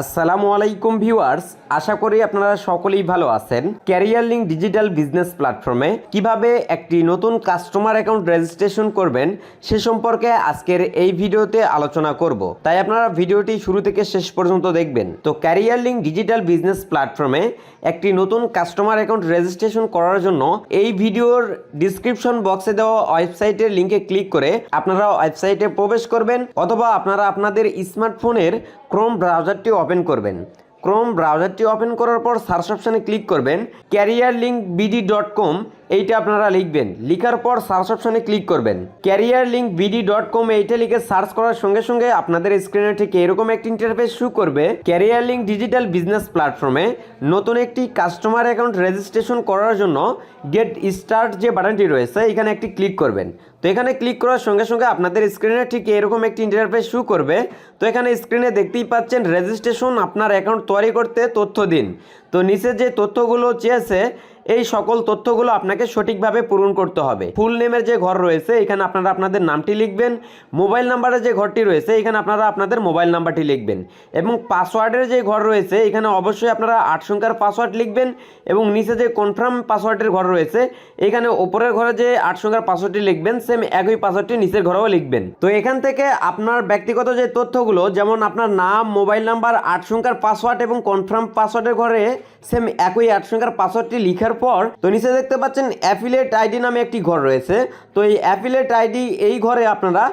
আসসালামু আলাইকুম ভিউয়ার্স, আশা করি আপনারা সকলেই ভালো আছেন। ক্যারিয়ার লিঙ্ক ডিজিটাল বিজনেস প্ল্যাটফর্মে কীভাবে একটি নতুন কাস্টমার অ্যাকাউন্ট রেজিস্ট্রেশন করবেন, সে সম্পর্কে আজকের এই ভিডিওতে আলোচনা করব। তাই আপনারা ভিডিওটি শুরু থেকে শেষ পর্যন্ত দেখবেন। তো ক্যারিয়ার লিঙ্ক ডিজিটাল বিজনেস প্ল্যাটফর্মে একটি নতুন কাস্টমার অ্যাকাউন্ট রেজিস্ট্রেশন করার জন্য এই ভিডিওর ডিসক্রিপশন বক্সে দেওয়া ওয়েবসাইটের লিঙ্কে ক্লিক করে আপনারা ওয়েবসাইটে প্রবেশ করবেন, অথবা আপনারা আপনাদের স্মার্টফোনের ক্রোম ব্রাউজারটি ওপেন করবেন। ক্রোম ব্রাউজারটি ওপেন করার পর সার্চ অপশানে ক্লিক করবেন। Career Link BD dot com এইটা আপনারা লিখবেন। লিখার পর সার্চ অপশনে ক্লিক করবেন। Career Link BD dot com এইটা লিখে সার্চ করার সঙ্গে সঙ্গে আপনাদের স্ক্রিনে ঠিক এরকম একটি ইন্টারফেস শু করবে। ক্যারিয়ার লিঙ্ক ডিজিটাল বিজনেস প্ল্যাটফর্মে নতুন একটি কাস্টমার অ্যাকাউন্ট রেজিস্ট্রেশন করার জন্য গেট স্টার্ট যে বাটনটি রয়েছে, এখানে একটি ক্লিক করবেন। তো এখানে ক্লিক করার সঙ্গে সঙ্গে আপনাদের স্ক্রিনে ঠিক এরকম একটি ইন্টারফেস শু করবে। তো এখানে স্ক্রিনে দেখতেই পাচ্ছেন রেজিস্ট্রেশন আপনার অ্যাকাউন্ট তৈরি করতে তথ্য দিন। তো নিচে যে তথ্যগুলো চেয়েছে, এই সকল তথ্যগুলো আপনাকে সঠিকভাবে পূরণ করতে হবে। ফুল নেমের যে ঘর রয়েছে, এখানে আপনারা আপনাদের নামটি লিখবেন, মোবাইল নাম্বারের যে ঘরটি রয়েছে, এখানে আপনারা আপনাদের মোবাইল নাম্বারটি লিখবেন এবং পাসওয়ার্ডের যে ঘর রয়েছে, এখানে অবশ্যই আপনারা আট সংখ্যার পাসওয়ার্ড লিখবেন এবং নিচে যে কনফার্ম পাসওয়ার্ডের ঘর রয়েছে, এখানে ওপরের ঘরে যে আট সংখ্যার পাসওয়ার্ডটি লিখবেন, সেম একই পাসওয়ার্ডটি নিচের ঘরেও লিখবেন। তো এখান থেকে আপনার ব্যক্তিগত যে তথ্যগুলো, যেমন আপনার নাম, মোবাইল নাম্বার, আট সংখ্যার পাসওয়ার্ড এবং কনফার্ম পাসওয়ার্ডের ঘরে সেম একই আট সংখ্যার পাসওয়ার্ডটি লিখার পর, তো নিচে দেখতে পাচ্ছেন অ্যাফিলেট আইডি নামে একটি ঘর রয়েছে। তো এই অ্যাফিলেট আইডি এই ঘরে আপনারা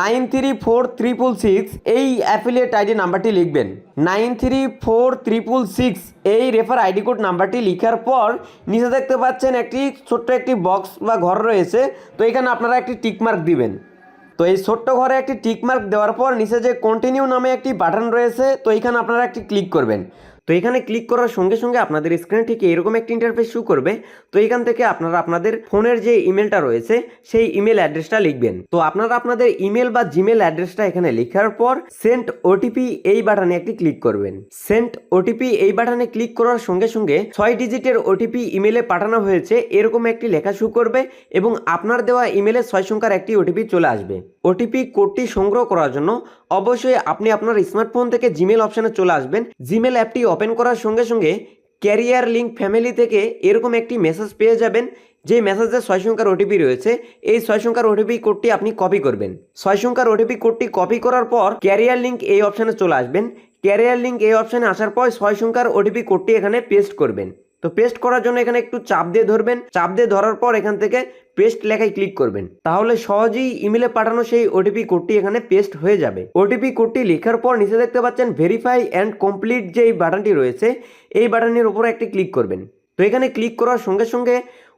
nine three four triple six এই অ্যাফিলিয়েট আইডি নাম্বারটি লিখবেন। Nine three four triple six এই রেফার আইডি কোড নাম্বারটি লিখার পর, নিচে দেখতে পাচ্ছেন একটি ছোট্ট একটি বক্স বা ঘর রয়েছে। তো এখানে আপনারা একটি টিকমার্ক দিবেন। তো এই ছোট্ট ঘরে একটি টিকমার্ক দেওয়ার পর, নিচে যে কন্টিনিউ নামে একটি বাটন রয়েছে, তো এখানে আপনারা একটি ক্লিক করবেন। তো এখানে ক্লিক করার সঙ্গে সঙ্গে আপনাদের স্ক্রিনে ঠিক এরকম একটি ইন্টারফেস শু করবে। তো এখান থেকে আপনারা আপনাদের ফোনের যে ইমেলটা রয়েছে, সেই ইমেল অ্যাড্রেসটা লিখবেন। তো আপনারা আপনাদের ইমেল বা জিমেল অ্যাড্রেসটা এখানে লেখার পর সেন্ট ওটিপি এই বাটনে একটি ক্লিক করবেন। সেন্ট ওটিপি এই বাটনে ক্লিক করার সঙ্গে সঙ্গে ছয় ডিজিটের ওটিপি ইমেলে পাঠানো হয়েছে, এরকম একটি লেখা শু করবে এবং আপনার দেওয়া ইমেলে ছয় সংখ্যার একটি ওটিপি চলে আসবে। ওটিপি কোডটি সংগ্রহ করার জন্য অবশ্যই আপনি আপনার স্মার্টফোন থেকে জিমেল অপশানে চলে আসবেন। জিমেল অ্যাপটি ওপেন করার সঙ্গে সঙ্গে ক্যারিয়ার লিঙ্ক ফ্যামিলি থেকে এরকম একটি মেসেজ পেয়ে যাবেন যে মেসেজে ছয় সংখ্যার ওটিপি রয়েছে। এই ছয় সংখ্যার ওটিপি কোডটি আপনি কপি করবেন। ছয় সংখ্যার ওটিপি কোডটি কপি করার পর ক্যারিয়ার লিঙ্ক এই অপশানে চলে আসবেন। ক্যারিয়ার লিঙ্ক এই অপশানে আসার পর ছয় সংখ্যার ওটিপি কোডটি এখানে পেস্ট করবেন। তো পেস্ট করার জন্য এখানে একটু চাপ দিয়ে ধরবেন। চাপ দিয়ে ধরার পর এখান থেকে পেস্ট লেখায় ক্লিক করবেন। তাহলে সহজেই ইমেলে পাঠানো সেই ওটিপি কোডটি এখানে পেস্ট হয়ে যাবে। ওটিপি কোডটি লেখার পর নিচে দেখতে পাচ্ছেন ভেরিফাই অ্যান্ড কমপ্লিট যে এই বাটনটি রয়েছে, এই বাটনের উপরে একটি ক্লিক করবেন। তো এখানে ক্লিক করার সঙ্গে সঙ্গে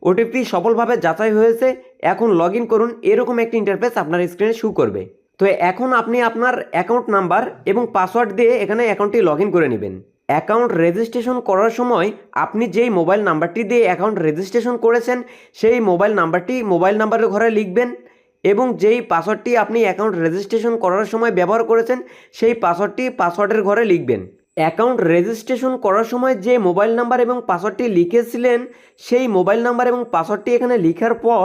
ওটিপি সফলভাবে যাচাই হয়েছে। এখন লগ করুন, এরকম একটি ইন্টারফেস আপনার স্ক্রিনে শু করবে। তো এখন আপনি আপনার অ্যাকাউন্ট নাম্বার এবং পাসওয়ার্ড দিয়ে এখানে অ্যাকাউন্টটি লগ করে নেবেন। অ্যাকাউন্ট রেজিস্ট্রেশন করার সময় আপনি যেই মোবাইল নাম্বারটি দিয়ে অ্যাকাউন্ট রেজিস্ট্রেশন করেছেন, সেই মোবাইল নাম্বারটি মোবাইল নাম্বারের ঘরে লিখবেন এবং যেই পাসওয়ার্ডটি আপনি অ্যাকাউন্ট রেজিস্ট্রেশন করার সময় ব্যবহার করেছেন, সেই পাসওয়ার্ডটি পাসওয়ার্ডের ঘরে লিখবেন। অ্যাকাউন্ট রেজিস্ট্রেশন করার সময় যে মোবাইল নাম্বার এবং পাসওয়ার্ডটি লিখেছিলেন, সেই মোবাইল নাম্বার এবং পাসওয়ার্ডটি এখানে লিখার পর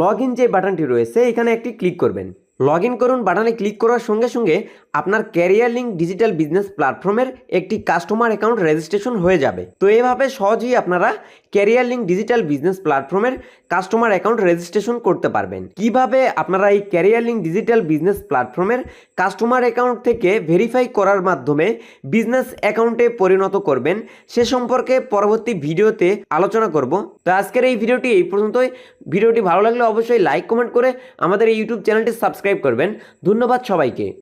লগ ইন যে বাটনটি রয়েছে, এখানে একটি ক্লিক করবেন। লগ ইন করুন বাটনে ক্লিক করার সঙ্গে সঙ্গে আপনার ক্যারিয়ার লিঙ্ক ডিজিটাল বিজনেস প্ল্যাটফর্মের একটি কাস্টমার অ্যাকাউন্ট রেজিস্ট্রেশন হয়ে যাবে। তো এভাবে সহজেই আপনারা ক্যারিয়ার লিঙ্ক ডিজিটাল বিজনেস প্ল্যাটফর্মের কাস্টমার অ্যাকাউন্ট রেজিস্ট্রেশন করতে পারবেন। কীভাবে আপনারা এই ক্যারিয়ার লিঙ্ক ডিজিটাল বিজনেস প্ল্যাটফর্মের কাস্টমার অ্যাকাউন্ট থেকে ভেরিফাই করার মাধ্যমে বিজনেস অ্যাকাউন্টে পরিণত করবেন, সে সম্পর্কে পরবর্তী ভিডিওতে আলোচনা করব। তো আজকের এই ভিডিওটি এই পর্যন্তই। ভিডিওটি ভালো লাগলে অবশ্যই লাইক কমেন্ট করে আমাদের এই ইউটিউব চ্যানেলটি সাবস্ক্রাইব করবেন। ধন্যবাদ সবাইকে।